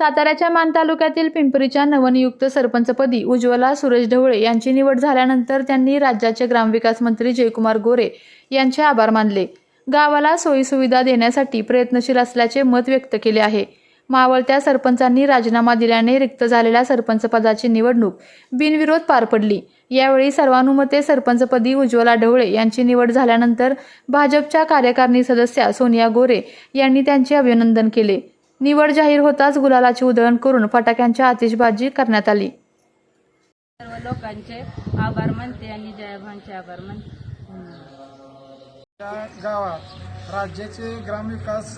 साताऱ्याच्या मान तालुक्यातील पिंपरीच्या नवनियुक्त सरपंचपदी उज्ज्वला सुरेश ढवळे यांची निवड झाल्यानंतर त्यांनी राज्याचे ग्रामविकास मंत्री जयकुमार गोरे यांचे आभार मानले. गावाला सोयीसुविधा देण्यासाठी प्रयत्नशील असल्याचे मत व्यक्त केले आहे. मावळत्या सरपंचांनी राजीनामा दिल्याने रिक्त झालेल्या सरपंचपदाची निवडणूक बिनविरोध पार पडली. यावेळी सर्वानुमते सरपंचपदी उज्ज्वला ढवळे यांची निवड झाल्यानंतर भाजपच्या कार्यकारिणी सदस्या सोनिया गोरे यांनी त्यांचे अभिनंदन केले. निवड जाहीर होताच गुलालाची उधळण करून फटाक्यांच्या आतिषबाजी करण्यात आली. सर्व लोकांचे आभार मानते आणि जयभानचे आभार मानते. गावात राज्याचे ग्रामविकास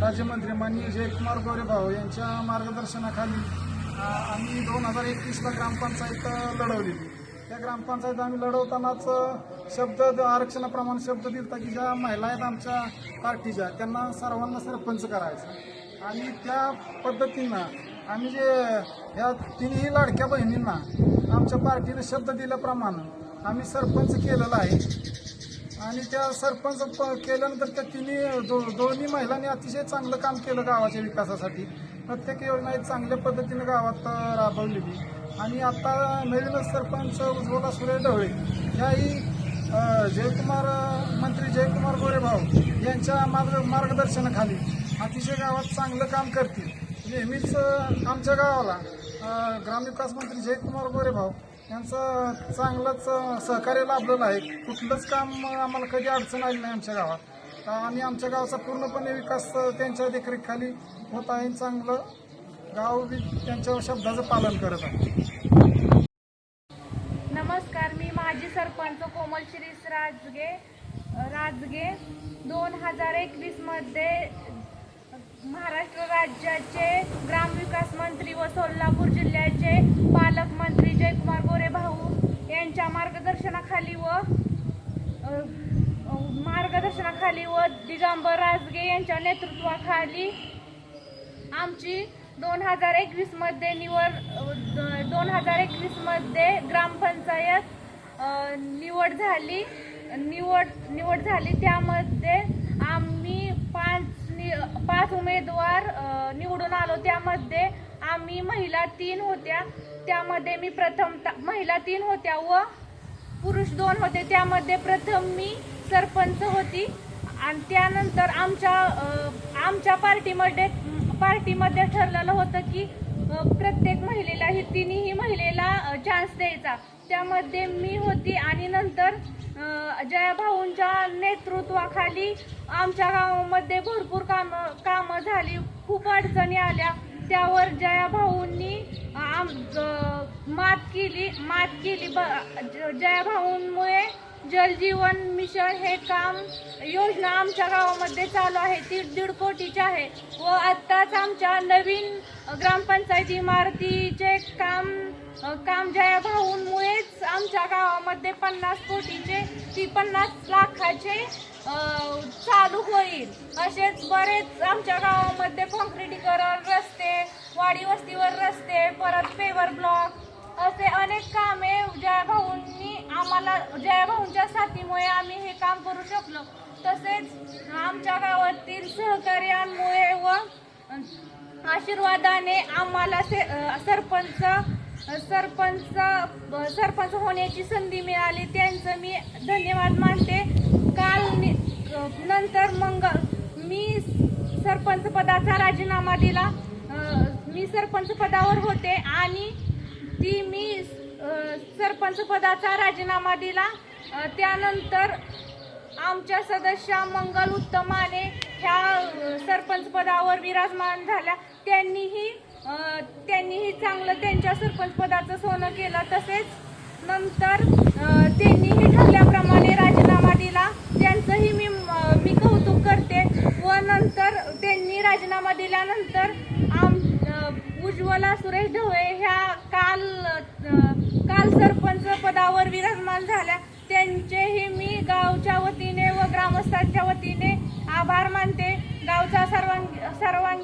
राज्यमंत्री माननीय जयकुमार गोरेभाऊ यांच्या मार्गदर्शनाखाली आम्ही दोन हजार एकवीसला ग्रामपंचायत लढवलेली त्या ग्रामपंचायत आम्ही लढवतानाच शब्द द- आरक्षणाप्रमाणे शब्द दिलता की ज्या महिला आहेत आमच्या पार्टीच्या त्यांना सर्वांना सरपंच करायचं. आणि त्या पद्धतीनं आम्ही जे ह्या तिन्ही लाडक्या बहिणींना आमच्या पार्टीनं शब्द दिल्याप्रमाणे आम्ही सरपंच केलेलं आहे. आणि त्या सरपंच प- केल्यानंतर त्या तिन्ही दो दोन्ही महिलांनी अतिशय चांगलं काम केलं गावाच्या विकासासाठी. प्रत्येक योजना एक चांगल्या पद्धतीनं गावात राबवलेली. आणि आता नवीनच सरपंच उज्ज्वला सुरेश ढवळे याही जयकुमार मंत्री जयकुमार गोरेभाऊ यांच्या मार्ग मार्गदर्शनाखाली अतिशय गावात चांगलं काम करतील. नेहमीच आमच्या गावाला ग्रामविकास मंत्री जयकुमार गोरेभाऊ यांचं चांगलंच सहकार्य लाभलेलं आहे. कुठलंच काम आम्हाला कधी अडचण आली नाही आमच्या गावात. आणि आमच्या गावाचा पूर्णपणे विकास त्यांच्या देखरेखीखाली होत आहे. चांगलं गाव त्यांच्या शब्दाचं पालन करत आहे. नमस्कार मी माजी सरपंच कोमल शिरीष राजगे राजगे. दोन हजार एकवीसमध्ये महाराष्ट्र राज्याचे ग्रामविकास मंत्री व सोलापूर जिल्ह्याचे पालकमंत्री जयकुमार गोरे भाऊ यांच्या मार्गदर्शनाखाली व मार्गदर्शनाखाली व दिगंबर राजगे यांच्या नेतृत्वाखाली आमची दोन हजार एकवीसमध्ये निवड दोन हजार एकवीसमध्ये ग्रामपंचायत निवड झाली. निवड निवड झाली त्यामध्ये आम्ही पाच नि- पाच उमेदवार निवडून आलो. त्यामध्ये आम्ही महिला तीन होत्या. त्यामध्ये मी प्रथम महिला तीन होत्या व पुरुष दोन होते. त्यामध्ये प्रथम मी सरपंच होती. आणि त्यानंतर आमच्या आमच्या पार्टीमध्ये पार्टीमध्ये ठरलेलं होतं की प्रत्येक महिलेला ही तिन्ही महिलेला चान्स द्यायचा. त्यामध्ये मी होती आणि नंतर अ, जयाभाऊंच्या नेतृत्वाखाली आमच्या गावामध्ये भरपूर कामं कामं झाली. खूप अडचणी आल्या. त्यावर जयाभाऊंनी आम मात केली मात केली. ब ज- जयाभाऊंमुळे जलजीवन मिशन हे काम योजना आमच्या गावामध्ये चालू आहे. ती दीड कोटीची आहे. व आत्ताच आमच्या नवीन ग्रामपंचायत इमारतीचे काम काम जयाभाऊंमुळेच आमच्या गावामध्ये पन्नास कोटीचे ती पन्नास लाखाचे चालू होईल. असेच बरेच आमच्या गावामध्ये कॉन्क्रिटीकरण रस्ते वाडी वस्तीवर रस्ते परत पेवर ब्लॉक असे अनेक कामे जयाभाऊंनी आम्हाला जयाभाऊंच्या साथीमुळे आम्ही हे काम करू शकलो. तसेच आमच्या गावातील सहकार्यांमुळे व आशीर्वादाने आम्हाला से सरपंच सरपंच सरपंच होण्याची संधी मिळाली. त्यांचं मी धन्यवाद मानते. काल नंतर मग मी सरपंच पदाचा राजीनामा दिला. मी सरपंच पदावर होते आणि ती मी सरपंच पदाचा राजीनामा दिला. त्यानंतर आमच्या सदस्या मंगल उत्तमाने ह्या सरपंच पदावर विराजमान झाल्या. त्यांनीही त्यांनीही चांगलं त्यांच्या सरपंच पदाचं सोनं केलं तसेच नंतर त्यांनीही ठरल्याप्रमाणे राजीनामा दिला. त्यांचंही मी मी कौतुक करते. व नंतर त्यांनी राजीनामा दिल्यानंतर आम उज्ज्वला सुरेश ढवळे ह्या काल काल सरपंच पदावर विराजमान झाल्या. त्यांचेही मी गावच्या वतीने व ग्रामस्थांच्या वतीने आभार मानते. गावचा सर्वां सर्वांगीण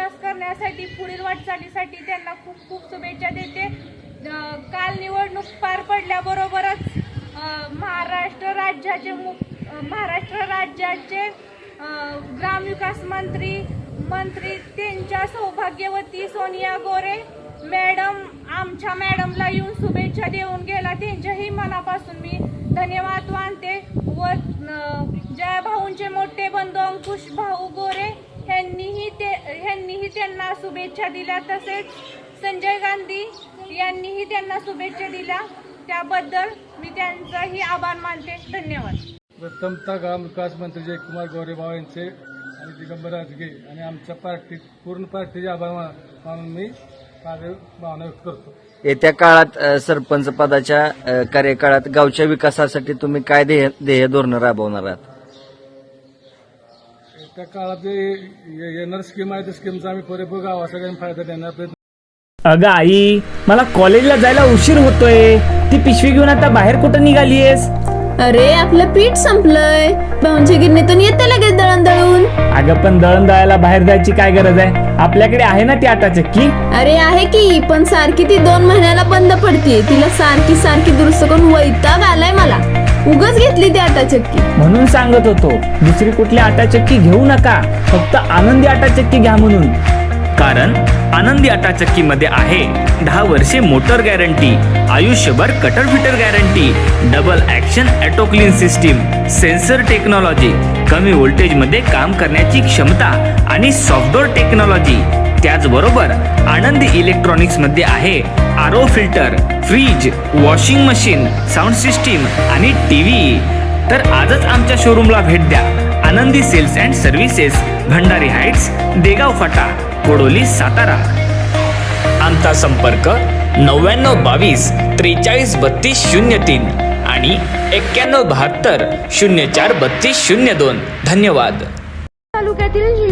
विकास करण्यासाठी पुढील वाटचालीसाठी त्यांना खूप खूप शुभेच्छा देते. काल निवडणूक पार पडल्याबरोबरच महाराष्ट्र राज्याचे मु महाराष्ट्र राज्याचे ग्रामविकास मंत्री मंत्री त्यांच्या सौभाग्यवती सोनिया गोरे मॅडम आमच्या मॅडमला येऊन शुभेच्छा देऊन गेला. त्यांच्याही मनापासून मी धन्यवाद मानते व अं, जया भाऊंचे मोठे बंधू अंकुश भाऊ गोरे यांनीही ते यांनीही त्यांना शुभेच्छा दिल्या. तसेच संजय गांधी यांनीही त्यांना शुभेच्छा दिल्या. त्याबद्दल मी त्यांचाही आभार मानते. धन्यवाद. प्रथमतः ग्राम विकास मंत्री जयकुमार गौरेबाव यांचे आणि दिगंबर राजगे आणि आमच्या पार्टी पूर्ण पार्टीचे आभार मा- मानून मी माझे भावना व्यक्त करतो. येत्या काळात अ, सरपंच पदाच्या अ, कार्यकाळात गावच्या विकासासाठी तुम्ही काय ध्येय ध्येय धोरणं राबवणार आहात? त्या काळात जे ये- येणार स्कीम आहे त्या स्कीमचा आम्ही पुरेपूर गावासाठी फायदा देणार प्रयत्न अगं आई मला कॉलेजला जायला उशीर होतोय. ती पिशवी घेऊन आता बाहेर कुठं निघालीयस? अरे आपलं पीठ संपलंय. भाऊंच्या गिरणीतून येते लगेच दळण दळून अगं पण दळण दळायला बाहेर जायची काय गरज आहे? आपल्याकडे आहे ना ती आटा चक्की अरे आहे की पण सारखी ती दोन महिन्याला बंद पडते तिला सारखी सारखी दुरुस्त करून वैताग आलाय मला. उगच घेतली ती आटा चक्की. म्हणून सांगत होतो दुसरी कुठली आटा चक्की घेऊ नका फक्त आनंदी आटा चक्की घ्या म्हणून. कारण आनंदी आटा चक्की मध्ये आहे दहा वर्षे मोटर गॅरंटी आयुष्यभर cutter fitter guarantee double action auto clean system sensor technology कमी व्होल्टेजमध्ये काम करण्याची क्षमता आणि सॉफ्टवेअर टेक्नॉलॉजी. त्याचबरोबर आनंदी इलेक्ट्रॉनिक्समध्ये आहे R O filter fridge washing machine sound system आणि टीव्ही तर आजच आमच्या शोरूमला भेट द्या. Anandi sales and services Bhandari heights Degaon Phata Kodoli Satara. आमचा संपर्क नव्याण्णव बावीस त्रेचाळीस बत्तीस शून्य तीन आणि एक्क्याण्णव बहात्तर शून्य चार बत्तीस शून्य दोन. धन्यवाद.